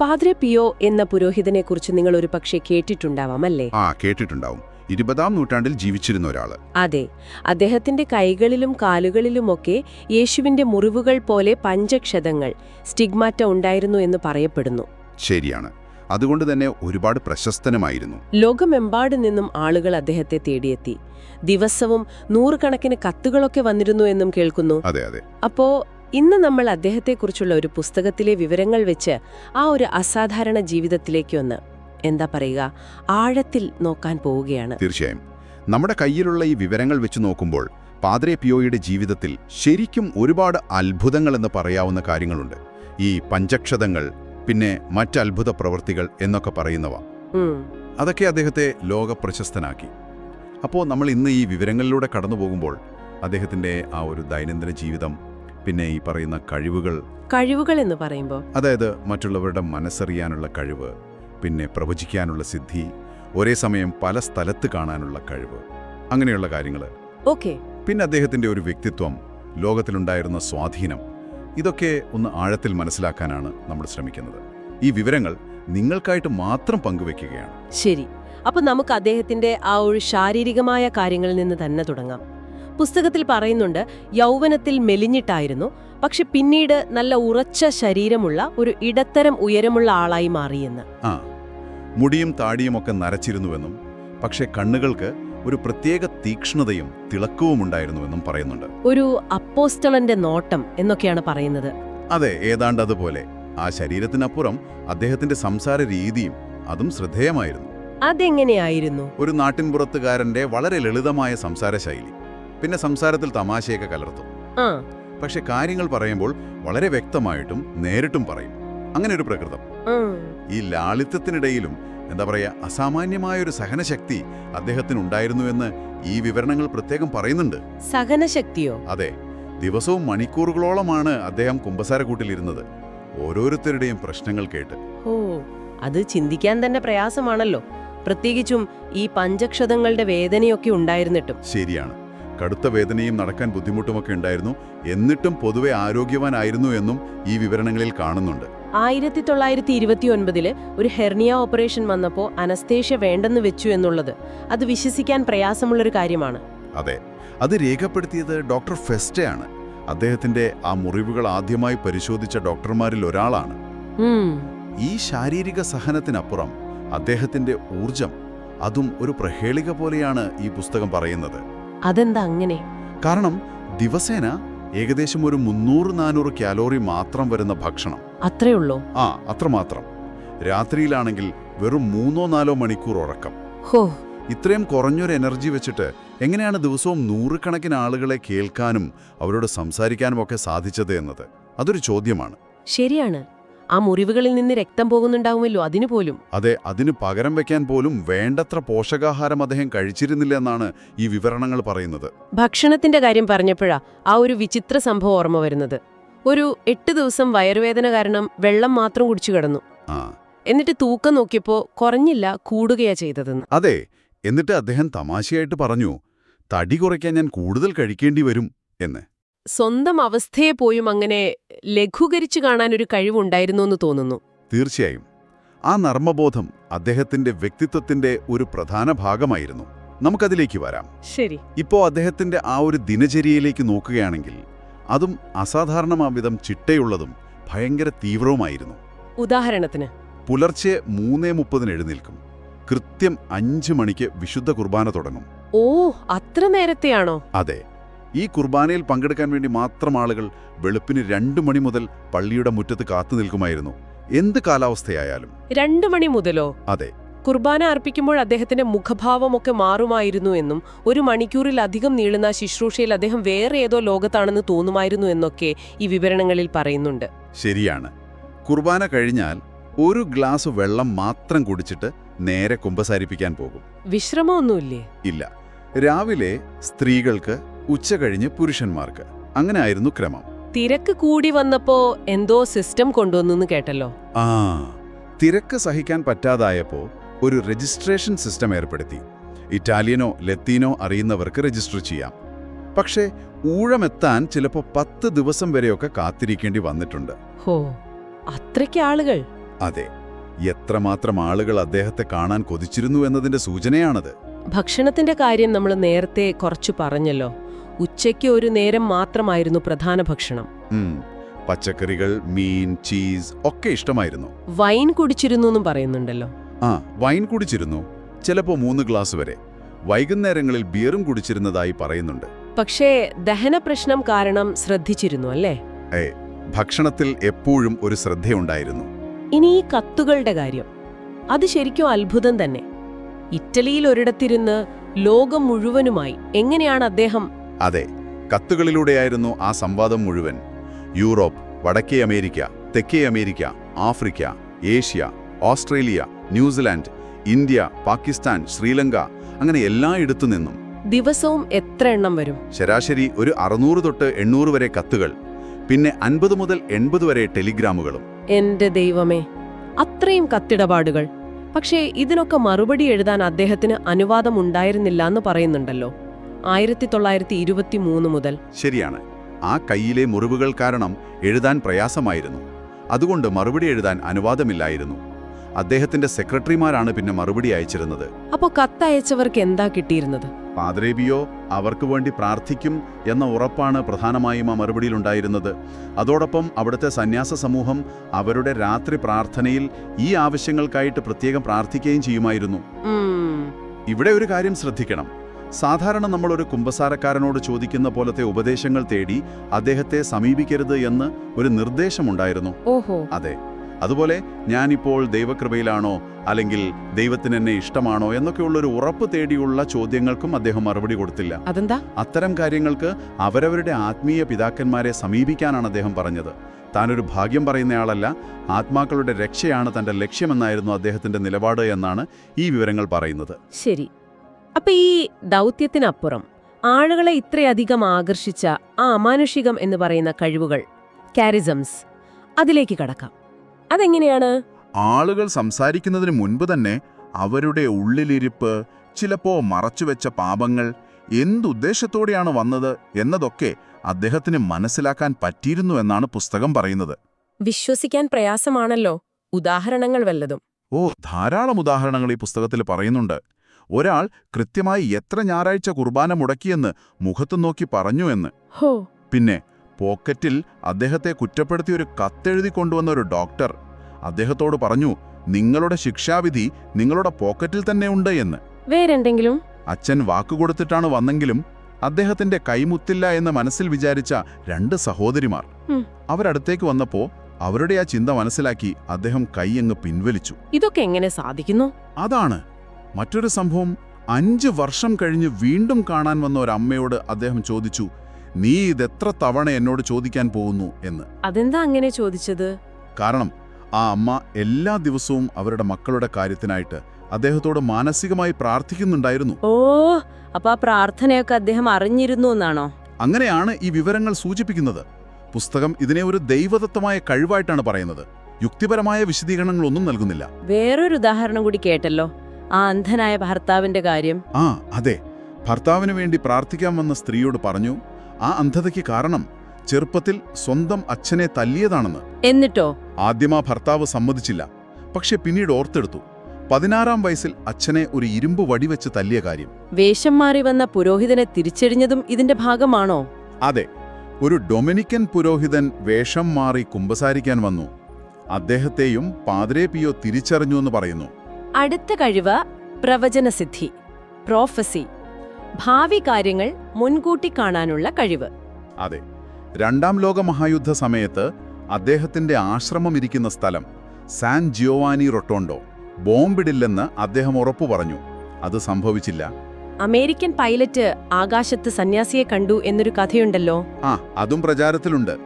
പാദ്രെ പിയോ എന്ന പുരോഹിതനെക്കുറിച്ച് നിങ്ങൾ ഒരു പക്ഷേ കേട്ടിട്ടുണ്ടാവാം അല്ലേ? ആ കേട്ടിട്ടുണ്ടാവും. ഇരുപതാം നൂറ്റാണ്ടിൽ ജീവിച്ചിരുന്ന ഒരാൾ. അതെ. അദ്ദേഹത്തിന്റെ കൈകളിലും കാലുകളിലുമൊക്കെ യേശുവിന്റെ മുറിവുകൾ പോലെ പഞ്ചക്ഷതങ്ങൾ സ്റ്റിഗ്മാറ്റ ഉണ്ടായിരുന്നു എന്ന് പറയപ്പെടുന്നു. ശരിയാണ്. അതുകൊണ്ട് തന്നെ ഒരുപാട് പ്രശസ്തനുമായിരുന്നു. ലോകമെമ്പാട് നിന്നും ആളുകൾ അദ്ദേഹത്തെ തേടിയെത്തി. ദിവസവും നൂറുകണക്കിന് കത്തുകളൊക്കെ വന്നിരുന്നു എന്നും കേൾക്കുന്നു. അതെ അതെ. അപ്പോ ഇന്ന് നമ്മൾ അദ്ദേഹത്തെക്കുറിച്ചുള്ള ഒരു പുസ്തകത്തിലെ വിവരങ്ങൾ വെച്ച് ആ ഒരു അസാധാരണ ജീവിതത്തിലേക്ക് ഒന്ന് എന്താ പറയുക ആഴത്തിൽ നോക്കാൻ പോവുകയാണ്. തീർച്ചയായും. നമ്മുടെ കയ്യിലുള്ള ഈ വിവരങ്ങൾ വെച്ച് നോക്കുമ്പോൾ പാദ്രെ പിയോയുടെ ജീവിതത്തിൽ ശരിക്കും ഒരുപാട് അത്ഭുതങ്ങളെന്ന് പറയാവുന്ന കാര്യങ്ങളുണ്ട്. ഈ പഞ്ചക്ഷതങ്ങൾ പിന്നെ മറ്റ് അത്ഭുത പ്രവൃത്തികൾ എന്നൊക്കെ പറയുന്നവ. അതൊക്കെ അദ്ദേഹത്തെ ലോക പ്രശസ്തനാക്കി അപ്പോൾ നമ്മൾ ഇന്ന് ഈ വിവരങ്ങളിലൂടെ കടന്നു പോകുമ്പോൾ അദ്ദേഹത്തിന്റെ ആ ഒരു ദൈനംദിന ജീവിതം പിന്നെ ഈ പറയുന്ന കഴിവുകൾ. കഴിവുകൾ എന്ന് പറയുമ്പോൾ? അതായത് മറ്റുള്ളവരുടെ മനസ്സറിയാനുള്ള കഴിവ് പിന്നെ പ്രവചിക്കാനുള്ള സിദ്ധി ഒരേ സമയം പല സ്ഥലത്ത് കാണാനുള്ള കഴിവ് അങ്ങനെയുള്ള കാര്യങ്ങൾ. ഓക്കെ. പിന്നെ അദ്ദേഹത്തിന്റെ ഒരു വ്യക്തിത്വം ലോകത്തിലുണ്ടായിരുന്ന സ്വാധീനം ഇതൊക്കെ ഒന്ന് ആഴത്തിൽ മനസ്സിലാക്കാനാണ് നമ്മൾ ശ്രമിക്കുന്നത്. ഈ വിവരങ്ങൾ നിങ്ങൾക്കായിട്ട് മാത്രം പങ്കുവെക്കുകയാണ് ശരി. അപ്പൊ നമുക്ക് അദ്ദേഹത്തിന്റെ ആ ഒരു ശാരീരികമായ കാര്യങ്ങളിൽ നിന്ന് തന്നെ തുടങ്ങാം. പുസ്തകത്തിൽ പറയുന്നുണ്ട് യൗവനത്തിൽ മെലിഞ്ഞിട്ടായിരുന്നു. പക്ഷെ പിന്നീട് നല്ല ഉറച്ച ശരീരമുള്ള ഒരു ഇടത്തരം ഉയരമുള്ള ആളായി മാറിയെന്ന് ആ മുടിയും താടിയുമൊക്കെ നരച്ചിരുന്നുവെന്നും പക്ഷെ കണ്ണുകൾക്ക് ഒരു പ്രത്യേക തീക്ഷ്ണതയും തിളക്കവും ഉണ്ടായിരുന്നുവെന്നും പറയുന്നുണ്ട്. ഒരു അപ്പോസ്റ്റളന്റെ നോട്ടം എന്നൊക്കെയാണ് പറയുന്നത്. അതെ ഏതാണ്ട് അതുപോലെ. ആ ശരീരത്തിനപ്പുറം അദ്ദേഹത്തിന്റെ സംസാര രീതിയും അതും ശ്രദ്ധേയമായിരുന്നു. അതെങ്ങനെയായിരുന്നു? ഒരു നാട്ടിൻപുറത്തുകാരന്റെ വളരെ ലളിതമായ സംസാര ശൈലി പിന്നെ സംസാരത്തിൽ തമാശയൊക്കെ കലർത്തും. പക്ഷെ കാര്യങ്ങൾ പറയുമ്പോൾ വളരെ വ്യക്തമായിട്ടും നേരിട്ടും പറയും. അങ്ങനെ ഒരു പ്രകൃതം ഈ ലാളിത്യത്തിനിടയിലും എന്താ പറയാ അസാമാന്യമായൊരു സഹനശക്തി അദ്ദേഹത്തിന് അദ്ദേഹത്തിനുണ്ടായിരുന്നുവെന്ന് ഈ വിവരണങ്ങൾ പ്രത്യേകം പറയുന്നുണ്ട്. സഹനശക്തിയോ? അതെ. ദിവസവും മണിക്കൂറുകളോളമാണ് അദ്ദേഹം കുമ്പസാരക്കൂട്ടിലിരുന്നത്. ഓരോരുത്തരുടെയും പ്രശ്നങ്ങൾ കേട്ട്. ഓ അത് ചിന്തിക്കാൻ തന്നെ പ്രയാസമാണല്ലോ. പ്രത്യേകിച്ചും ഈ പഞ്ചക്ഷതങ്ങളുടെ വേദനയൊക്കെ ഉണ്ടായിരുന്നിട്ടും. ശരിയാണ്. കടുത്ത വേദനയും നടക്കാൻ ബുദ്ധിമുട്ടുമൊക്കെ ഉണ്ടായിരുന്നു. എന്നിട്ടും പൊതുവെ ആരോഗ്യവാനായിരുന്നു എന്നും ഈ വിവരണങ്ങളിൽ കാണുന്നുണ്ട്. ആയിരത്തി തൊള്ളായിരത്തി ഇരുപത്തി ഒൻപതിൽ ഒരു ഹെർണിയ ഓപ്പറേഷൻ വന്നപ്പോൾ അനസ്തേഷ്യ വേണ്ടെന്ന് വെച്ചു എന്നുള്ളത് അത് വിശ്വസിക്കാൻ പ്രയാസമുള്ളൊരു കാര്യമാണ്. അതെ. അത് രേഖപ്പെടുത്തിയത് ഡോക്ടർ ഫെസ്റ്റയാണ്. അദ്ദേഹത്തിന്റെ ആ മുറിവുകൾ ആദ്യമായി പരിശോധിച്ച ഡോക്ടർമാരിൽ ഒരാളാണ്. ഈ ശാരീരിക സഹനത്തിനപ്പുറം അദ്ദേഹത്തിന്റെ ഊർജം അതും ഒരു പ്രഹേളിക പോലെയാണ് ഈ പുസ്തകം പറയുന്നത്. അതെന്താ അങ്ങനെ? കാരണം ദിവസേന ഏകദേശം ഒരു മുന്നൂറ് നാനൂറ് കാലോറി മാത്രം വരുന്ന ഭക്ഷണം. അത്രേ ഉള്ളോ? ആ അത്രമാത്രം രാത്രിയിലാണെങ്കിൽ വെറും മൂന്നോ നാലോ മണിക്കൂർ ഉറക്കം. ഹോ. ഇത്രയും കുറഞ്ഞൊരു എനർജി വെച്ചിട്ട് എങ്ങനെയാണ് ദിവസവും നൂറുകണക്കിന് ആളുകളെ കേൾക്കാനും അവരോട് സംസാരിക്കാനും ഒക്കെ സാധിച്ചത് എന്നത്? അതൊരു ചോദ്യമാണ്. ശരിയാണ്. ആ മുറിവുകളിൽ നിന്ന് രക്തം പോകുന്നുണ്ടാവുമല്ലോ അതിനു പോലും. അതെ അതിന് പകരം വെക്കാൻ പോലും വേണ്ടത്ര പോഷകാഹാരം അദ്ദേഹം കഴിച്ചിരുന്നില്ല എന്നാണ് ഈ വിവരണങ്ങൾ പറയുന്നത്. ഭക്ഷണത്തിന്റെ കാര്യം പറഞ്ഞപ്പോഴാ ആ ഒരു വിചിത്ര സംഭവം ഓർമ്മ വരുന്നത്. ഒരു എട്ട് ദിവസം വയറുവേദന കാരണം വെള്ളം മാത്രം കുടിച്ചു കിടന്നു. ആ. എന്നിട്ട് തൂക്കം നോക്കിയപ്പോ കുറഞ്ഞില്ല കൂടുകയാ ചെയ്തതെന്ന്. അതെ എന്നിട്ട് അദ്ദേഹം തമാശയായിട്ട് പറഞ്ഞു തടി കുറയ്ക്കാൻ ഞാൻ കൂടുതൽ കഴിക്കേണ്ടി വരും എന്ന്. സ്വന്തം അവസ്ഥയെ പോയും അങ്ങനെ ലഘൂകരിച്ചു കാണാൻ ഒരു കഴിവുണ്ടായിരുന്നു എന്ന് തോന്നുന്നു. തീർച്ചയായും. ആ നർമ്മബോധം അദ്ദേഹത്തിന്റെ വ്യക്തിത്വത്തിന്റെ ഒരു പ്രധാന ഭാഗമായിരുന്നു. നമുക്കതിലേക്ക് വരാം. ശരി. ഇപ്പോ അദ്ദേഹത്തിന്റെ ആ ഒരു ദിനചര്യയിലേക്ക് നോക്കുകയാണെങ്കിൽ അതും അസാധാരണമാവിധം ചിട്ടയുള്ളതും ഭയങ്കര തീവ്രവുമായിരുന്നു. ഉദാഹരണത്തിന്. പുലർച്ചെ മൂന്നേ മുപ്പതിന് എഴുന്നേൽക്കും. കൃത്യം അഞ്ച് മണിക്ക് വിശുദ്ധ കുർബാന തുടങ്ങും. ഓ അത്ര നേരത്തെയാണോ? അതെ. ഈ കുർബാനയിൽ പങ്കെടുക്കാൻ വേണ്ടി മാത്രം ആളുകൾ വെളുപ്പിന് രണ്ടു മണി മുതൽ പള്ളിയുടെ മുറ്റത്ത് കാത്തു നിൽക്കുമായിരുന്നു. എന്ത് കാലാവസ്ഥയായാലും. രണ്ടു മണി മുതലോ? അതെ. കുർബാന അർപ്പിക്കുമ്പോൾ അദ്ദേഹത്തിന്റെ മുഖഭാവമൊക്കെ മാറുമായിരുന്നു എന്നും ഒരു മണിക്കൂറിലധികം നീളുന്ന ശുശ്രൂഷയിൽ അദ്ദേഹം വേറെ ഏതോ ലോകത്താണെന്ന് തോന്നുമായിരുന്നു എന്നൊക്കെ ഈ വിവരണങ്ങളിൽ പറയുന്നുണ്ട്. ശരിയാണ്. കുർബാന കഴിഞ്ഞാൽ ഒരു ഗ്ലാസ് വെള്ളം മാത്രം കുടിച്ചിട്ട് നേരെ കുമ്പസാരിപ്പിക്കാൻ പോകും. വിശ്രമമൊന്നുമില്ലേ? ഇല്ല. രാവിലെ സ്ത്രീകൾക്ക് ഉച്ച കഴിഞ്ഞ് പുരുഷന്മാർക്ക്. അങ്ങനെ ആയിരുന്നു ക്രമം. തിരക്ക് കൂടി വന്നപ്പോ എന്തോ സിസ്റ്റം കൊണ്ടുവന്നു കേട്ടല്ലോ. ആ തിരക്ക് സഹിക്കാൻ പറ്റാതായപ്പോ ഒരു രജിസ്ട്രേഷൻ സിസ്റ്റം ഏർപ്പെടുത്തി. ഇറ്റാലിയനോ ലത്തീനോ അറിയുന്നവർക്ക് രജിസ്റ്റർ ചെയ്യാം. പക്ഷേ ഊഴമെത്താൻ ചിലപ്പോൾ പത്ത് ദിവസം വരെയൊക്കെ കാത്തിരിക്കേണ്ടി വന്നിട്ടുണ്ട്. ഹോ അത്രയ്ക്ക് ആളുകൾ. അതെ എത്രമാത്രം ആളുകൾ അദ്ദേഹത്തെ കാണാൻ കൊതിച്ചിരുന്നു എന്നതിന്റെ സൂചനയാണത്. ഭക്ഷണത്തിന്റെ കാര്യം നമ്മൾ നേരത്തെ കുറച്ചു പറഞ്ഞല്ലോ. ഉച്ചയ്ക്ക് ഒരു നേരം മാത്രമായിരുന്നു പ്രധാന ഭക്ഷണം. പച്ചക്കറികൾ മീൻ ചീസ് ഒക്കെ ഇഷ്ടമായിരുന്നു. വൈൻ കുടിച്ചിരുന്നു എന്നും പറയുന്നുണ്ടല്ലോ. ആ വൈൻ കുടിച്ചിരുന്നു. ചിലപ്പോ മൂന്ന് ഗ്ലാസ് വരെ. വൈകുന്നേരങ്ങളിൽ ബിയറും കുടിച്ചിരുന്നതായി പറയുന്നുണ്ട്. പക്ഷേ ദഹന പ്രശ്നം കാരണം ശ്രദ്ധിച്ചിരുന്നു അല്ലേ? ഏ ഭക്ഷണത്തിൽ എപ്പോഴും ഒരു ശ്രദ്ധയുണ്ടായിരുന്നു. ഇനി ഈ കത്തുകളുടെ കാര്യം. അത് ശരിക്കും അത്ഭുതം തന്നെ. ഇറ്റലിയിൽ ഒരിടത്തിരുന്ന് ലോകം മുഴുവനുമായി എങ്ങനെയാണ് അദ്ദേഹം അതെ കത്തുകളിലൂടെയായിരുന്നു ആ സംവാദം മുഴുവൻ. യൂറോപ്പ് വടക്കേ അമേരിക്ക തെക്കേ America Africa Asia Australia New Zealand India Pakistan Sri Lanka അങ്ങനെ എല്ലായിടത്തു നിന്നും. ദിവസവും എത്ര എണ്ണം വരും? ശരാശരി ഒരു അറുന്നൂറ് തൊട്ട് എണ്ണൂറ് വരെ കത്തുകൾ പിന്നെ അൻപത് മുതൽ എൺപത് വരെ ടെലിഗ്രാമുകളും. എന്റെ ദൈവമേ അത്രയും കത്തിടപാടുകൾ. പക്ഷേ ഇതിനൊക്കെ മറുപടി എഴുതാൻ അദ്ദേഹത്തിന് അനുവാദം ഉണ്ടായിരുന്നില്ല എന്ന് പറയുന്നുണ്ടല്ലോ. ആയിരത്തി തൊള്ളായിരത്തി ഇരുപത്തി മൂന്ന് മുതൽ. ശരിയാണ്. ആ കയ്യിലെ മുറിവുകൾ കാരണം എഴുതാൻ പ്രയാസമായിരുന്നു. അതുകൊണ്ട് മറുപടി എഴുതാൻ അനുവാദമില്ലായിരുന്നു. അദ്ദേഹത്തിന്റെ സെക്രട്ടറിമാരാണ് പിന്നെ മറുപടി അയച്ചിരുന്നത്. അപ്പോ കത്തയച്ചവർക്ക് എന്താ കിട്ടിയിരുന്നത്? പാദ്രേബിയോ അവർക്ക് വേണ്ടി പ്രാർത്ഥിക്കും എന്ന ഉറപ്പാണ് പ്രധാനമായും ആ മറുപടിയിലുണ്ടായിരുന്നത് അതോടൊപ്പം അവിടുത്തെ സന്യാസ സമൂഹം അവരുടെ രാത്രി പ്രാർത്ഥനയിൽ ഈ ആവശ്യങ്ങൾക്കായിട്ട് പ്രത്യേകം പ്രാർത്ഥിക്കുകയും ചെയ്യുമായിരുന്നു. ഇവിടെ ഒരു കാര്യം ശ്രദ്ധിക്കണം. സാധാരണ നമ്മളൊരു കുമ്പസാരക്കാരനോട് ചോദിക്കുന്ന പോലത്തെ ഉപദേശങ്ങൾ തേടി അദ്ദേഹത്തെ സമീപിക്കരുത് എന്ന് ഒരു നിർദ്ദേശമുണ്ടായിരുന്നു. ഓഹോ. അതെ. അതുപോലെ ഞാനിപ്പോൾ ദൈവകൃപയിലാണോ അല്ലെങ്കിൽ ദൈവത്തിന് എന്നെ ഇഷ്ടമാണോ എന്നൊക്കെയുള്ള ഒരു ഉറപ്പ് തേടിയുള്ള ചോദ്യങ്ങൾക്കും അദ്ദേഹം മറുപടി കൊടുത്തില്ല. അതെന്താ? അത്തരം കാര്യങ്ങൾക്ക് അവരവരുടെ ആത്മീയ പിതാക്കന്മാരെ സമീപിക്കാനാണ് അദ്ദേഹം പറഞ്ഞത്. താനൊരു ഭാഗ്യം പറയുന്നയാളല്ല ആത്മാക്കളുടെ രക്ഷയാണ് തന്റെ ലക്ഷ്യമെന്നായിരുന്നു അദ്ദേഹത്തിന്റെ നിലപാട് എന്നാണ് ഈ വിവരങ്ങൾ പറയുന്നത്. ശരി. അപ്പൊ ഈ ദൗത്യത്തിനപ്പുറം ആളുകളെ ഇത്രയധികം ആകർഷിച്ച ആ അമാനുഷികം എന്ന് പറയുന്ന കഴിവുകൾ കാരിസംസ് അതിലേക്ക് കടക്കാം. അതെങ്ങനെയാണ്? ആളുകൾ സംസാരിക്കുന്നതിന് മുൻപ് തന്നെ അവരുടെ ഉള്ളിലിരിപ്പ് ചിലപ്പോ മറച്ചുവെച്ച പാപങ്ങൾ എന്തുദ്ദേശത്തോടെയാണ് വന്നത് എന്നതൊക്കെ അദ്ദേഹത്തിന് മനസ്സിലാക്കാൻ പറ്റിയിരുന്നു എന്നാണ് പുസ്തകം പറയുന്നത്. വിശ്വസിക്കാൻ പ്രയാസമാണല്ലോ. ഉദാഹരണങ്ങൾ വല്ലതും. ഓ ധാരാളം ഉദാഹരണങ്ങൾ ഈ പുസ്തകത്തിൽ പറയുന്നുണ്ട്. ഒരാൾ കൃത്യമായി എത്ര ഞായറാഴ്ച കുർബാന മുടക്കിയെന്ന് മുഖത്തു നോക്കി പറഞ്ഞു എന്ന്. പിന്നെ പോക്കറ്റിൽ അദ്ദേഹത്തെ കുറ്റപ്പെടുത്തി ഒരു കത്തെഴുതി കൊണ്ടുവന്ന ഒരു ഡോക്ടർ. അദ്ദേഹത്തോട് പറഞ്ഞു നിങ്ങളുടെ ശിക്ഷാവിധി നിങ്ങളുടെ പോക്കറ്റിൽ തന്നെ ഉണ്ട് എന്ന്. വേറെന്തെങ്കിലും? അച്ഛൻ വാക്കുകൊടുത്തിട്ടാണ് വന്നെങ്കിലും അദ്ദേഹത്തിന്റെ കൈമുത്തില്ല എന്ന് മനസ്സിൽ വിചാരിച്ച രണ്ട് സഹോദരിമാർ. അവരടുത്തേക്ക് വന്നപ്പോ അവരുടെ ആ ചിന്ത മനസ്സിലാക്കി അദ്ദേഹം കൈയങ്ങ് പിൻവലിച്ചു. ഇതൊക്കെ എങ്ങനെ സാധിക്കുന്നു? അതാണ്. മറ്റൊരു സംഭവം അഞ്ച് വർഷം കഴിഞ്ഞ് വീണ്ടും കാണാൻ വന്ന ഒരു അമ്മയോട് അദ്ദേഹം ചോദിച്ചു നീ ഇതെത്ര തവണ എന്നോട് ചോദിക്കാൻ പോകുന്നു? എന്ന്. അതെന്താ അങ്ങനെ ചോദിച്ചത്? കാരണം ആ അമ്മ എല്ലാ ദിവസവും അവരുടെ മക്കളുടെ കാര്യത്തിനായിട്ട് അദ്ദേഹത്തോട് മാനസികമായി പ്രാർത്ഥിക്കുന്നുണ്ടായിരുന്നു. ഓ അപ്പൊ ആ പ്രാർത്ഥനയൊക്കെ അദ്ദേഹം അറിഞ്ഞിരുന്നു എന്നാണോ? അങ്ങനെയാണ് ഈ വിവരങ്ങൾ സൂചിപ്പിക്കുന്നത്. പുസ്തകം ഇതിനെ ഒരു ദൈവദത്തമായ കഴിവായിട്ടാണ് പറയുന്നത്. യുക്തിപരമായ വിശദീകരണങ്ങളൊന്നും നൽകുന്നില്ല. വേറൊരു ഉദാഹരണം കൂടി കേട്ടല്ലോ. ആ അന്ധനായ ഭർത്താവിന്റെ കാര്യം. ആ അതെ. ഭർത്താവിന് വേണ്ടി പ്രാർത്ഥിക്കാൻ വന്ന സ്ത്രീയോട് പറഞ്ഞു ആ അന്ധതയ്ക്ക് കാരണം ചെറുപ്പത്തിൽ സ്വന്തം അച്ഛനെ തല്ലിയതാണെന്ന്. എന്നിട്ടോ? ആദ്യമാ ഭർത്താവ് സമ്മതിച്ചില്ല. പക്ഷെ പിന്നീട് ഓർത്തെടുത്തു. പതിനാറാം വയസ്സിൽ അച്ഛനെ ഒരു ഇരുമ്പ് വടിവെച്ച് തല്ലിയ കാര്യം. വേഷം മാറി വന്ന പുരോഹിതനെ തിരിച്ചറിഞ്ഞതും ഇതിന്റെ ഭാഗമാണോ? അതെ. ഒരു ഡൊമിനിക്കൻ പുരോഹിതൻ വേഷം മാറി കുമ്പസാരിക്കാൻ വന്നു. അദ്ദേഹത്തെയും പാദ്രേ പിയോ തിരിച്ചറിഞ്ഞു എന്ന് പറയുന്നു. അടുത്ത കഴിവ് പ്രവചനസിദ്ധി പ്രോഫസി ഭാവി കാര്യങ്ങൾ മുൻകൂട്ടി കാണാനുള്ള കഴിവ്. അതെ രണ്ടാം ലോക മഹായുദ്ധ സമയത്ത് അദ്ദേഹത്തിന്റെ ആശ്രമം ഇരിക്കുന്ന സ്ഥലം സാൻ ജിയോവാനി റൊട്ടോണ്ടോ ബോംബിടില്ലെന്ന് അദ്ദേഹം ഉറപ്പു പറഞ്ഞു. അത് സംഭവിച്ചില്ല. അമേരിക്കൻ പൈലറ്റ് ആകാശത്ത് സന്യാസിയെ കണ്ടു എന്നൊരു കഥയുണ്ടല്ലോ. ആ അതും പ്രചാരത്തിലുണ്ട്.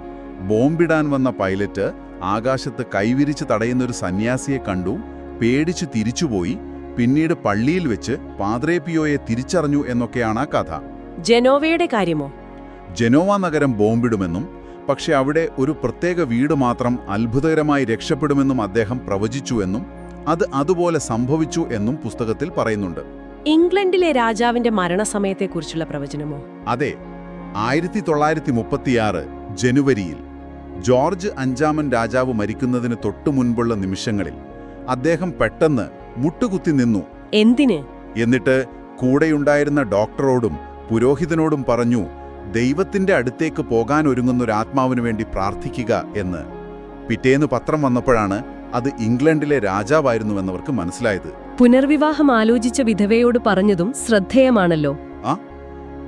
ബോംബിടാൻ വന്ന പൈലറ്റ് ആകാശത്ത് കൈവിരിച്ച് തടയുന്നൊരു സന്യാസിയെ കണ്ടു പേടിച്ചു തിരിച്ചുപോയി പിന്നീട് പള്ളിയിൽ വെച്ച് പാദ്രേപിയോയെ തിരിച്ചറിഞ്ഞു എന്നൊക്കെയാണ് ആ കഥ. ജനോവയുടെ കാര്യമോ? ജനോവ നഗരം ബോംബിടുമെന്നും പക്ഷെ അവിടെ ഒരു പ്രത്യേക വീട് മാത്രം അത്ഭുതകരമായി രക്ഷപ്പെടുമെന്നും അദ്ദേഹം പ്രവചിച്ചുവെന്നും അത് അതുപോലെ സംഭവിച്ചു എന്നും പുസ്തകത്തിൽ പറയുന്നുണ്ട്. ഇംഗ്ലണ്ടിലെ രാജാവിന്റെ മരണസമയത്തെക്കുറിച്ചുള്ള പ്രവചനമോ? അതെ. ആയിരത്തി തൊള്ളായിരത്തി മുപ്പത്തിയാറ് ജനുവരിയിൽ ജോർജ് അഞ്ചാമൻ രാജാവ് മരിക്കുന്നതിന് തൊട്ടു മുൻപുള്ള നിമിഷങ്ങളിൽ അദ്ദേഹം പെട്ടെന്ന് മുട്ടുകുത്തി നിന്നു. എന്തിന്? എന്നിട്ട് കൂടെയുണ്ടായിരുന്ന ഡോക്ടറോടും പുരോഹിതനോടും പറഞ്ഞു ദൈവത്തിന്റെ അടുത്തേക്ക് പോകാൻ ഒരുങ്ങുന്നൊരാത്മാവിനു വേണ്ടി പ്രാർത്ഥിക്കുക എന്ന്. പിറ്റേന്ന് പത്രം വന്നപ്പോഴാണ് അത് ഇംഗ്ലണ്ടിലെ രാജാവായിരുന്നുവെന്നവർക്ക് മനസ്സിലായത്. പുനർവിവാഹം ആലോചിച്ച വിധവയോട് പറഞ്ഞതും ശ്രദ്ധേയമാണല്ലോ. ആ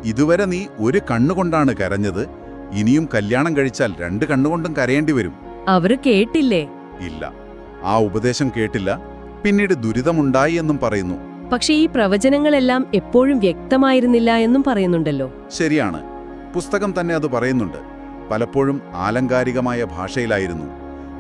ഇതുവരെ നീ ഒരു കണ്ണുകൊണ്ടാണ് കരഞ്ഞത്. ഇനിയും കല്യാണം കഴിച്ചാൽ രണ്ട് കണ്ണുകൊണ്ടും കരയേണ്ടി വരും. അവർ കേട്ടില്ലേ? ഇല്ല. ആ ഉപദേശം കേട്ടില്ല. പിന്നീട് ദുരിതമുണ്ടായി എന്നും പറയുന്നു. പക്ഷേ ഈ പ്രവചനങ്ങളെല്ലാം എപ്പോഴും വ്യക്തമായിരുന്നില്ല എന്നും പറയുന്നുണ്ടല്ലോ. ശരിയാണ്. പുസ്തകം തന്നെ അത് പറയുന്നുണ്ട്. പലപ്പോഴും ആലങ്കാരികമായ ഭാഷയിലായിരുന്നു.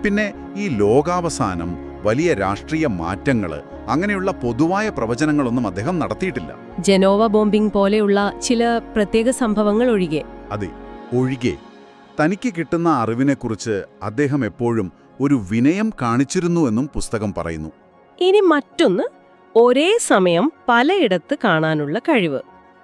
പിന്നെ ഈ ലോകാവസാനം വലിയ രാഷ്ട്രീയ മാറ്റങ്ങൾ അങ്ങനെയുള്ള പൊതുവായ പ്രവചനങ്ങളൊന്നും അദ്ദേഹം നടത്തിയിട്ടില്ല. ജനോവ ബോംബിംഗ് പോലെയുള്ള ചില പ്രത്യേക സംഭവങ്ങൾ ഒഴികെ. അതെ ഒഴികെ. തനിക്ക് കിട്ടുന്ന അറിവിനെക്കുറിച്ച് അദ്ദേഹം എപ്പോഴും ഒരു വിനയം കാണിച്ചിരുന്നുവെന്നും പുസ്തകം പറയുന്നു. ഇനി മറ്റൊന്ന് ഒരേ സമയം പലയിടത്ത് കാണാനുള്ള കഴിവ്.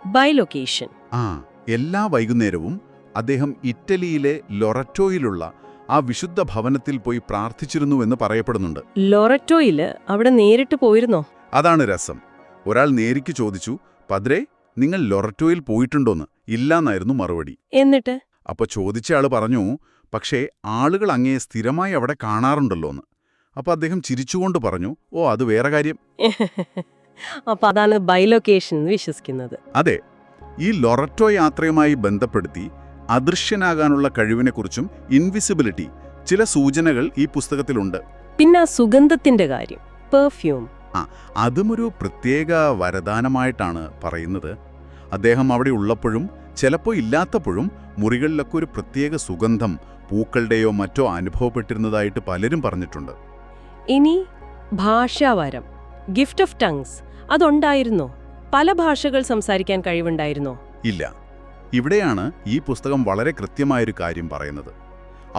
ബൈലൊക്കേഷൻ. ആ എല്ലാ വൈകുന്നേരവും അദ്ദേഹം ഇറ്റലിയിലെ ലൊററ്റോയിലുള്ള ആ വിശുദ്ധ ഭവനത്തിൽ പോയി പ്രാർത്ഥിച്ചിരുന്നുവെന്ന് പറയപ്പെടുന്നുണ്ട്. ലൊററ്റോയിൽ അവിടെ നേരിട്ട് പോയിരുന്നോ? അതാണ് രസം. ഒരാൾ നേരിക്ക് ചോദിച്ചു പദ്രേ നിങ്ങൾ ലൊററ്റോയിൽ പോയിട്ടുണ്ടോന്ന്? ഇല്ലാന്നായിരുന്നു മറുപടി. എന്നിട്ട്? അപ്പൊ ചോദിച്ചയാൾ പറഞ്ഞു പക്ഷേ ആളുകൾ അങ്ങേ സ്ഥിരമായി അവിടെ കാണാറുണ്ടല്ലോന്ന്. അപ്പൊ അദ്ദേഹം ചിരിച്ചുകൊണ്ട് പറഞ്ഞു ഓ അത് വേറെ കാര്യം. അപ്പൊ അതാണ് ബൈലൊക്കേഷൻ എന്ന് വിശ്വസിക്കുന്നത്. അതെ ഈ ലൊററ്റോ യാത്രയുമായി ബന്ധപ്പെടുത്തി അദൃശ്യനാകാനുള്ള കഴിവിനെക്കുറിച്ചും ഇൻവിസിബിലിറ്റി ചില സൂചനകൾ ഈ പുസ്തകത്തിലുണ്ട്. പിന്നെ സുഗന്ധത്തിന്റെ കാര്യം പെർഫ്യൂം. ആ അതുമൊരു പ്രത്യേക വരദാനമായിട്ടാണ് പറയുന്നത്. അദ്ദേഹം അവിടെ ഉള്ളപ്പോഴും ചിലപ്പോൾ ഇല്ലാത്തപ്പോഴും മുറികളിലൊക്കെ ഒരു പ്രത്യേക സുഗന്ധം പൂക്കളുടെയോ മറ്റോ അനുഭവപ്പെട്ടിരുന്നതായിട്ട് പലരും പറഞ്ഞിട്ടുണ്ട്. ഇനി ഭാഷാവരം ഗിഫ്റ്റ് ഓഫ് ടങ്സ് അതുണ്ടായിരുന്നോ? പല ഭാഷകൾ സംസാരിക്കാൻ കഴിവുണ്ടായിരുന്നോ? ഇല്ല. ഇവിടെയാണ് ഈ പുസ്തകം വളരെ കൃത്യമായൊരു കാര്യം പറയുന്നത്.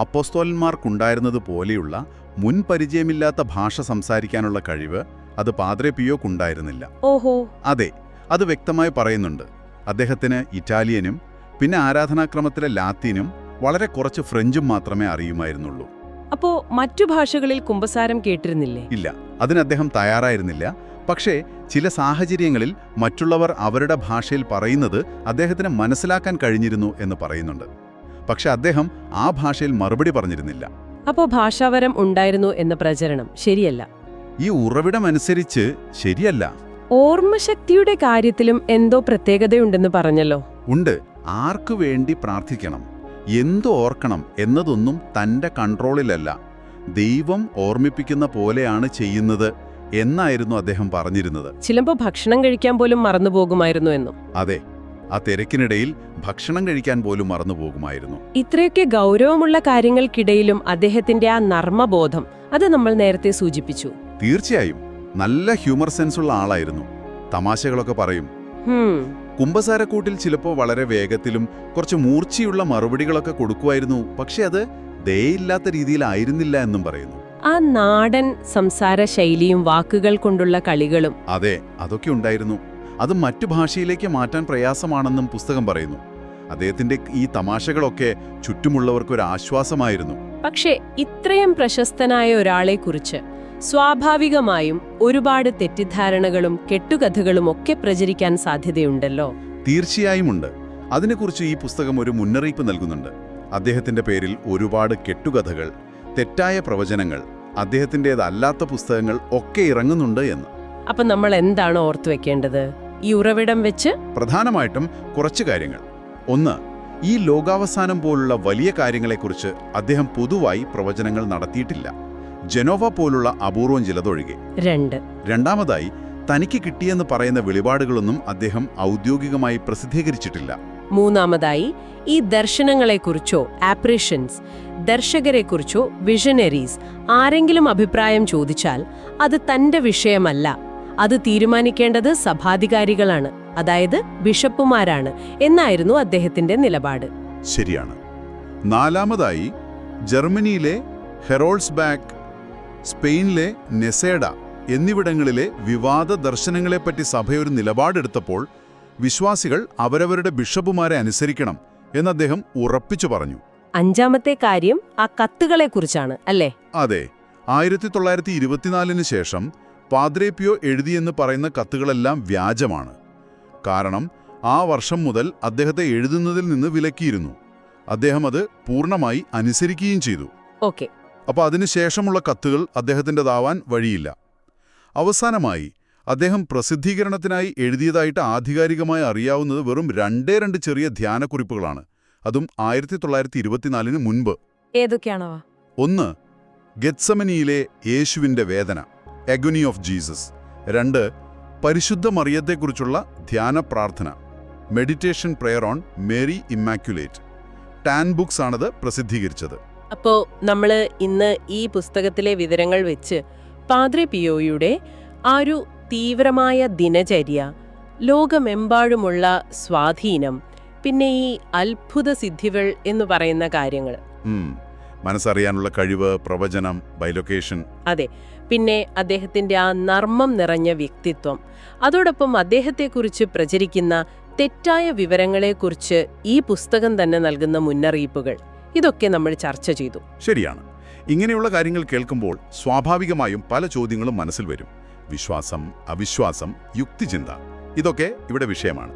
അപ്പോസ്തോലന്മാർക്കുണ്ടായിരുന്നത് പോലെയുള്ള മുൻപരിചയമില്ലാത്ത ഭാഷ സംസാരിക്കാനുള്ള കഴിവ് അത് പാദ്രെ പിയോക്കുണ്ടായിരുന്നില്ല. ഓഹോ. അതെ അത് വ്യക്തമായി പറയുന്നുണ്ട്. അദ്ദേഹത്തിന് ഇറ്റാലിയനും പിന്നെ ആരാധനാക്രമത്തിലെ ലാത്തീനും വളരെ കുറച്ച് ഫ്രഞ്ചും മാത്രമേ അറിയുമായിരുന്നുള്ളൂ. അപ്പോ മറ്റു ഭാഷകളിൽ കുമ്പസാരം കേട്ടിരുന്നില്ലേ? ഇല്ല അതിന് അദ്ദേഹം തയ്യാറായിരുന്നില്ല. പക്ഷേ ചില സാഹചര്യങ്ങളിൽ മറ്റുള്ളവർ അവരുടെ ഭാഷയിൽ പറയുന്നത് അദ്ദേഹത്തിന് മനസ്സിലാക്കാൻ കഴിഞ്ഞിരുന്നു എന്ന് പറയുന്നുണ്ട്. പക്ഷെ അദ്ദേഹം ആ ഭാഷയിൽ മറുപടി പറഞ്ഞിരുന്നില്ല. അപ്പോ ഭാഷാവരം ഉണ്ടായിരുന്നു എന്ന പ്രചരണം ശരിയല്ല? ഈ ഉറവിടമനുസരിച്ച് ശരിയല്ല. ഓർമ്മശക്തിയുടെ കാര്യത്തിലും എന്തോ പ്രത്യേകതയുണ്ടെന്ന് പറഞ്ഞല്ലോ. ഉണ്ട്. ആർക്കു വേണ്ടി പ്രാർത്ഥിക്കണം? ഓർക്കണം എന്നതൊന്നും തന്റെ കൺട്രോളിലല്ല. ദൈവം ഓർമ്മിപ്പിക്കുന്ന പോലെയാണ് ചെയ്യുന്നത് എന്നായിരുന്നു അദ്ദേഹം പറഞ്ഞിരുന്നത്. ചിലപ്പോൾ ഭക്ഷണം കഴിക്കാൻ പോലും മറന്നുപോകുമായിരുന്നു എന്നും. അതെ ആ തിരക്കിനിടയിൽ ഭക്ഷണം കഴിക്കാൻ പോലും മറന്നുപോകുമായിരുന്നു ഇത്രയൊക്കെ ഗൗരവമുള്ള കാര്യങ്ങൾക്കിടയിലും അദ്ദേഹത്തിന്റെ ആ നർമ്മബോധം അത് നമ്മൾ നേരത്തെ സൂചിപ്പിച്ചു. തീർച്ചയായും നല്ല ഹ്യൂമർ സെൻസ് ഉള്ള ആളായിരുന്നു. തമാശകളൊക്കെ പറയും. കുംഭസാരക്കൂട്ടിൽ ചിലപ്പോൾ വളരെ വേഗത്തിലും കുറച്ച് മൂർച്ചയുള്ള മറുപടികളൊക്കെ കൊടുക്കുമായിരുന്നു. പക്ഷെ അത് ദയയില്ലാത്ത രീതിയിലായിരുന്നില്ല എന്നും പറയുന്നു. ആ നാടൻ സംസാര ശൈലിയും വാക്കുകൾ കൊണ്ടുള്ള കളികളും. അതെ അതൊക്കെ ഉണ്ടായിരുന്നു. അത് മറ്റു ഭാഷയിലേക്ക് മാറ്റാൻ പ്രയാസമാണെന്നും പുസ്തകം പറയുന്നു. അദ്ദേഹത്തിന്റെ ഈ തമാശകളൊക്കെ ചുറ്റുമുള്ളവർക്ക് ഒരു ആശ്വാസമായിരുന്നു. പക്ഷേ ഇത്രയും പ്രശസ്തനായ ഒരാളെക്കുറിച്ച് സ്വാഭാവികമായും ഒരുപാട് തെറ്റിദ്ധാരണകളും കെട്ടുകഥകളും ഒക്കെ പ്രചരിക്കാൻ സാധ്യതയുണ്ടല്ലോ. തീർച്ചയായും ഉണ്ട്. അതിനെക്കുറിച്ച് ഈ പുസ്തകം ഒരു മുന്നറിയിപ്പ് നൽകുന്നുണ്ട്. അദ്ദേഹത്തിന്റെ പേരിൽ ഒരുപാട് കെട്ടുകഥകൾ തെറ്റായ പ്രവചനങ്ങൾ അദ്ദേഹത്തിന്റെതല്ലാത്ത പുസ്തകങ്ങൾ ഒക്കെ ഇറങ്ങുന്നുണ്ട് എന്ന്. അപ്പൊ നമ്മൾ എന്താണ് ഓർത്തു വെക്കേണ്ടത്? ഈ ഉറവിടം വെച്ച്? പ്രധാനമായിട്ടും കുറച്ച് കാര്യങ്ങൾ. ഒന്ന് ഈ ലോകാവസാനം പോലുള്ള വലിയ കാര്യങ്ങളെക്കുറിച്ച് അദ്ദേഹം പൊതുവായി പ്രവചനങ്ങൾ നടത്തിയിട്ടില്ല. ജനോവ പോലുള്ള അപൂർവം ചിലതൊഴികെ. രണ്ട്. രണ്ടാമതായി തനിക്ക് കിട്ടിയെന്ന് പറയുന്ന വെളിപാടുകളൊന്നും അദ്ദേഹം ഔദ്യോഗികമായി പ്രസിദ്ധീകരിച്ചിട്ടില്ല. മൂന്നാമതായി ഈ ദർശനങ്ങളെക്കുറിച്ചോ ആപ്രേഷൻസ് ദർശകരെക്കുറിച്ചോ വിഷനറീസ് ആരെങ്കിലും അഭിപ്രായം ചോദിച്ചാൽ അത് തന്റെ വിഷയമല്ല. അത് തീരുമാനിക്കേണ്ടത് സഭാധികാരികളാണ് അതായത് ബിഷപ്പുമാരാണ് എന്നായിരുന്നു അദ്ദേഹത്തിന്റെ നിലപാട്. ശരിയാണ്. നാലാമതായി ജർമ്മനിയിലെ ഹെറോൾസ്ബാക്ക് സ്പെയിനിലെ നെസേഡ എന്നിവിടങ്ങളിലെ വിവാദ ദർശനങ്ങളെപ്പറ്റി സഭയൊരു നിലപാടെടുത്തപ്പോൾ വിശ്വാസികൾ അവരവരുടെ ബിഷപ്പുമാരെ അനുസരിക്കണം എന്ന് അദ്ദേഹം ഉറപ്പിച്ചു പറഞ്ഞു. അഞ്ചാമത്തെ കാര്യം ആ കത്തുകളെക്കുറിച്ചാണ് അല്ലേ? അതെ ആയിരത്തി തൊള്ളായിരത്തി ഇരുപത്തിനാലിന് ശേഷം പാദ്രേപ്പിയോ എഴുതിയെന്ന് പറയുന്ന കത്തുകളെല്ലാം വ്യാജമാണ്. കാരണം ആ വർഷം മുതൽ അദ്ദേഹത്തെ എഴുതുന്നതിൽ നിന്ന് വിലക്കിയിരുന്നു. അദ്ദേഹം അത് പൂർണമായി അനുസരിക്കുകയും ചെയ്തു. ഓക്കെ. അപ്പോൾ അതിനുശേഷമുള്ള കത്തുകൾ അദ്ദേഹത്തിന്റെതാവാൻ വഴിയില്ല. അവസാനമായി അദ്ദേഹം പ്രസിദ്ധീകരണത്തിനായി എഴുതിയതായിട്ട് ആധികാരികമായി അറിയാവുന്നത് വെറും രണ്ടേ രണ്ട് ചെറിയ ധ്യാനക്കുറിപ്പുകളാണ്. അതും ആയിരത്തി തൊള്ളായിരത്തി ഇരുപത്തിനാലിന് മുൻപ്. ഏതൊക്കെയാണവ? ഒന്ന് ഗെറ്റ്സമനിയിലെ യേശുവിന്റെ വേദന എഗുനി ഓഫ് ജീസസ്. രണ്ട് പരിശുദ്ധ മറിയത്തെക്കുറിച്ചുള്ള ധ്യാന പ്രാർത്ഥന meditation prayer on Mary immaculate. TAN books ആണത് പ്രസിദ്ധീകരിച്ചത്. അപ്പോ നമ്മൾ ഇന്ന് ഈ പുസ്തകത്തിലെ വിവരങ്ങൾ വെച്ച് പാദ്രെ പിയോയുടെ ആ ഒരു തീവ്രമായ ദിനചര്യ ലോകമെമ്പാടുമുള്ള സ്വാധീനം പിന്നെ ഈ അത്ഭുത സിദ്ധികൾ എന്ന് പറയുന്ന കാര്യങ്ങൾ. മനസ്സറിയാനുള്ള കഴിവ് പ്രവചനം ബൈലൊക്കേഷൻ. അതെ. പിന്നെ അദ്ദേഹത്തിന്റെ ആ നർമ്മം നിറഞ്ഞ വ്യക്തിത്വം. അതോടൊപ്പം അദ്ദേഹത്തെക്കുറിച്ച് പ്രചരിക്കുന്ന തെറ്റായ വിവരങ്ങളെക്കുറിച്ച് ഈ പുസ്തകം തന്നെ നൽകുന്ന മുന്നറിയിപ്പുകൾ. ഇതൊക്കെ നമ്മൾ ചർച്ച ചെയ്തു. ശരിയാണ്. ഇങ്ങനെയുള്ള കാര്യങ്ങൾ കേൾക്കുമ്പോൾ സ്വാഭാവികമായും പല ചോദ്യങ്ങളും മനസ്സിൽ വരും. വിശ്വാസം അവിശ്വാസം യുക്തിചിന്ത ഇതൊക്കെ ഇവിടെ വിഷയമാണ്.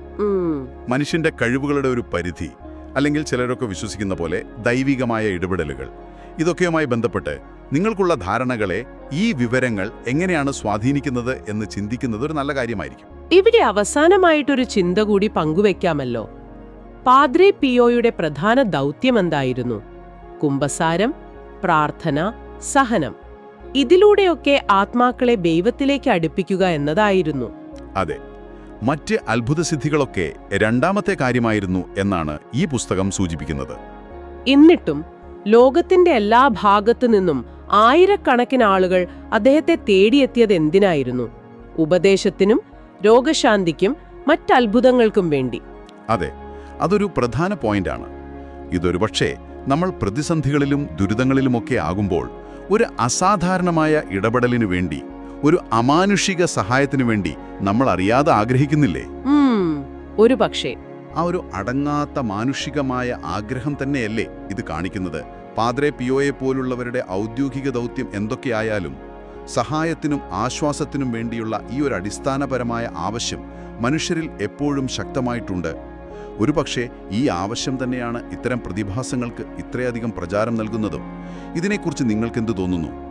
മനുഷ്യന്റെ കഴിവുകളുടെ ഒരു പരിധി അല്ലെങ്കിൽ ചിലരൊക്കെ വിശ്വസിക്കുന്ന പോലെ ദൈവികമായ ഇടപെടലുകൾ ഇതൊക്കെയുമായി ബന്ധപ്പെട്ട് നിങ്ങൾക്കുള്ള ധാരണകളെ ഈ വിവരങ്ങൾ എങ്ങനെയാണ് സ്വാധീനിക്കുന്നത് എന്ന് ചിന്തിക്കുന്നത് ഒരു നല്ല കാര്യമായിരിക്കും. ഇവിടെ അവസാനമായിട്ടൊരു ചിന്ത കൂടി പങ്കുവെക്കാമല്ലോ. പാദ്രെ പിയോയുടെ പ്രധാന ദൗത്യം എന്തായിരുന്നു കുംഭസാരം പ്രാർത്ഥന സഹനം. ഇതിലൂടെയൊക്കെ ആത്മാക്കളെ ദൈവത്തിലേക്ക് അടുപ്പിക്കുക എന്നതായിരുന്നു. അതെ. മറ്റ് അത്ഭുതസിദ്ധികളൊക്കെ രണ്ടാമത്തെ കാര്യമായിരുന്നു എന്നാണ് ഈ പുസ്തകം സൂചിപ്പിക്കുന്നത്. എന്നിട്ടും ലോകത്തിന്റെ എല്ലാ ഭാഗത്തു നിന്നും ആയിരക്കണക്കിന് ആളുകൾ അദ്ദേഹത്തെ തേടിയെത്തിയത് എന്തിനായിരുന്നു? ഉപദേശത്തിനും രോഗശാന്തിക്കും മറ്റത്ഭുതങ്ങൾക്കും വേണ്ടി. അതെ. അതൊരു പ്രധാന പോയിന്റാണ്. ഇതൊരു പക്ഷേ നമ്മൾ പ്രതിസന്ധികളിലും ദുരിതങ്ങളിലുമൊക്കെ ആകുമ്പോൾ ഒരു അസാധാരണമായ ഇടപെടലിനു വേണ്ടി ഒരു അമാനുഷിക സഹായത്തിനു വേണ്ടി നമ്മൾ അറിയാതെ ആഗ്രഹിക്കുന്നില്ലേ? ഒരു പക്ഷേ ആ ഒരു അടങ്ങാത്ത മാനുഷികമായ ആഗ്രഹം തന്നെയല്ലേ ഇത് കാണിക്കുന്നത്. പാദ്രെ പിയോയെ പോലുള്ളവരുടെ ഔദ്യോഗിക ദൗത്യം എന്തൊക്കെയായാലും സഹായത്തിനും ആശ്വാസത്തിനും വേണ്ടിയുള്ള ഈ ഒരു അടിസ്ഥാനപരമായ ആവശ്യം മനുഷ്യരിൽ എപ്പോഴും ശക്തമായിട്ടുണ്ട്. ഒരുപക്ഷെ ഈ ആവശ്യം തന്നെയാണ് ഇത്തരം പ്രതിഭാസങ്ങൾക്ക് ഇത്രയധികം പ്രചാരം നൽകുന്നതും. ഇതിനെക്കുറിച്ച് നിങ്ങൾക്കെന്ത് തോന്നുന്നു?